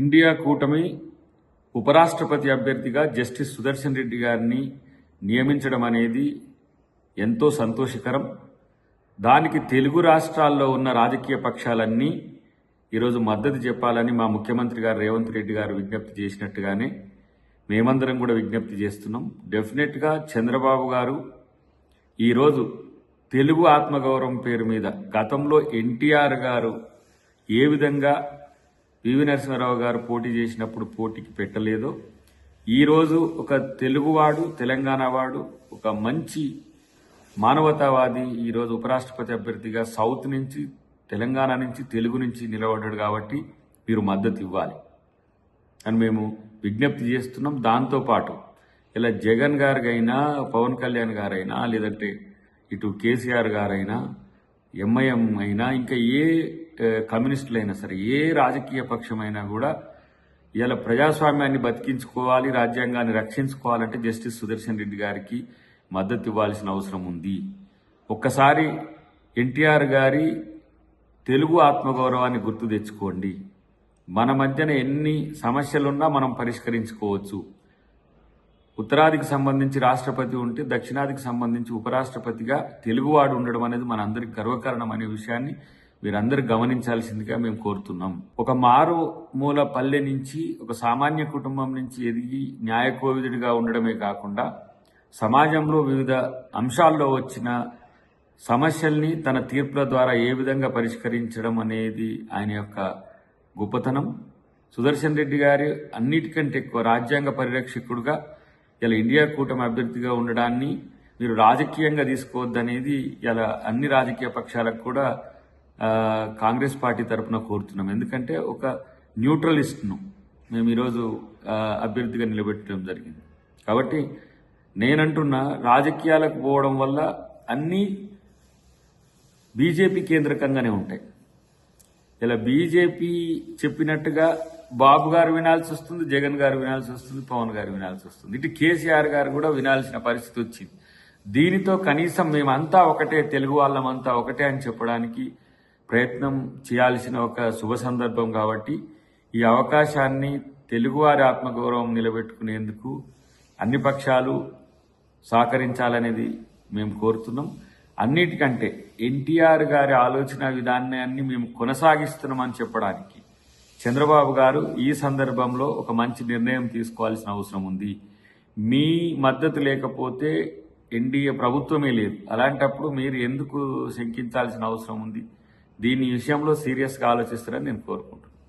India కూటమి ఉపరాష్ట్రపతి అభ్యర్థిగా జస్టిస్ సుదర్శన్ రెడ్డి గారిని నియమించడం అనేది ఎంతో సంతోషకరం. దానికి తెలుగు రాష్ట్రాల్లో ఉన్న రాజకీయ పక్షాలన్నీ ఈరోజు మద్దతు చెప్పాలని మా ముఖ్యమంత్రి గారు రేవంత్ రెడ్డి గారు విజ్ఞప్తి చేసినట్టుగానే మేమందరం కూడా విజ్ఞప్తి చేస్తున్నాం. డెఫినెట్గా చంద్రబాబు గారు ఈరోజు తెలుగు ఆత్మగౌరవం పేరు మీద గతంలో ఎన్టీఆర్ గారు ఏ విధంగా పివి నరసింహారావు గారు పోటీ చేసినప్పుడు పోటీకి పెట్టలేదో. ఈరోజు ఒక తెలుగువాడు తెలంగాణ వాడు ఒక మంచి మానవతావాది ఈరోజు ఉపరాష్ట్రపతి అభ్యర్థిగా సౌత్ నుంచి తెలంగాణ నుంచి తెలుగు నుంచి నిలబడ్డాడు కాబట్టి మీరు మద్దతు ఇవ్వాలి అని మేము విజ్ఞప్తి చేస్తున్నాం. దాంతోపాటు ఇలా జగన్ గారికైనా పవన్ కళ్యాణ్ గారైనా లేదంటే ఇటు కేసీఆర్ గారైనా ఎంఐఎం అయినా ఇంకా ఏ కమ్యూనిస్టులైనా సరే ఏ రాజకీయ పక్షమైనా కూడా ఇలా ప్రజాస్వామ్యాన్ని బతికించుకోవాలి రాజ్యాంగాన్ని రక్షించుకోవాలంటే జస్టిస్ సుదర్శన్ రెడ్డి గారికి మద్దతు ఇవ్వాల్సిన అవసరం ఉంది. ఒక్కసారి ఎన్టీఆర్ గారి తెలుగు ఆత్మగౌరవాన్ని గుర్తు తెచ్చుకోండి. మన మధ్యన ఎన్ని సమస్యలున్నా మనం పరిష్కరించుకోవచ్చు. ఉత్తరాదికి సంబంధించి రాష్ట్రపతి ఉంటే దక్షిణాదికి సంబంధించి ఉపరాష్ట్రపతిగా తెలుగువాడు ఉండడం అనేది మన అందరికి గర్వకారణం అనే విషయాన్ని మీరందరూ గమనించాల్సిందిగా మేము కోరుతున్నాం. ఒక మారు మూల పల్లె నుంచి ఒక సామాన్య కుటుంబం నుంచి ఎదిగి న్యాయకోవిదుడిగా ఉండడమే కాకుండా సమాజంలో వివిధ అంశాల్లో వచ్చిన సమస్యల్ని తన తీర్పుల ద్వారా ఏ విధంగా పరిష్కరించడం అనేది ఆయన యొక్క గొప్పతనం. సుదర్శన్ రెడ్డి గారు అన్నిటికంటే ఎక్కువ రాజ్యాంగ పరిరక్షకుడుగా ఇలా ఇండియా కూటమి అభ్యర్థిగా ఉండడాన్ని మీరు రాజకీయంగా తీసుకోవద్దనేది ఇలా అన్ని రాజకీయ పక్షాలకు కూడా కాంగ్రెస్ పార్టీ తరఫున కోరుతున్నాం. ఎందుకంటే ఒక న్యూట్రలిస్ట్ను మేము ఈరోజు అభ్యర్థిగా నిలబెట్టడం జరిగింది. కాబట్టి నేనంటున్న రాజకీయాలకు పోవడం వల్ల అన్నీ బీజేపీ కేంద్రకంగానే ఉంటాయి. ఇలా బీజేపీ చెప్పినట్టుగా బాబు గారు వినాల్సి వస్తుంది జగన్ గారు వినాల్సి వస్తుంది పవన్ గారు వినాల్సి వస్తుంది. ఇటు కేసీఆర్ గారు కూడా వినాల్సిన పరిస్థితి వచ్చింది. దీనితో కనీసం మేమంతా ఒకటే తెలుగు వాళ్ళమంతా ఒకటే అని చెప్పడానికి ప్రయత్నం చేయాల్సిన ఒక శుభ సందర్భం కాబట్టి ఈ అవకాశాన్ని తెలుగువారి ఆత్మగౌరవం నిలబెట్టుకునేందుకు అన్ని పక్షాలు సహకరించాలనేది మేము కోరుతున్నాం. అన్నిటికంటే ఎన్టీఆర్ గారి ఆలోచన విధానాన్ని మేము కొనసాగిస్తున్నామని చెప్పడానికి చంద్రబాబు గారు ఈ సందర్భంలో ఒక మంచి నిర్ణయం తీసుకోవాల్సిన అవసరం ఉంది. మీ మద్దతు లేకపోతే ఎన్డీఏ ప్రభుత్వమే లేదు. అలాంటప్పుడు మీరు ఎందుకు శంకించాల్సిన అవసరం ఉంది? దీని విషయంలో సీరియస్గా ఆలోచిస్తారని నేను కోరుకుంటున్నాను.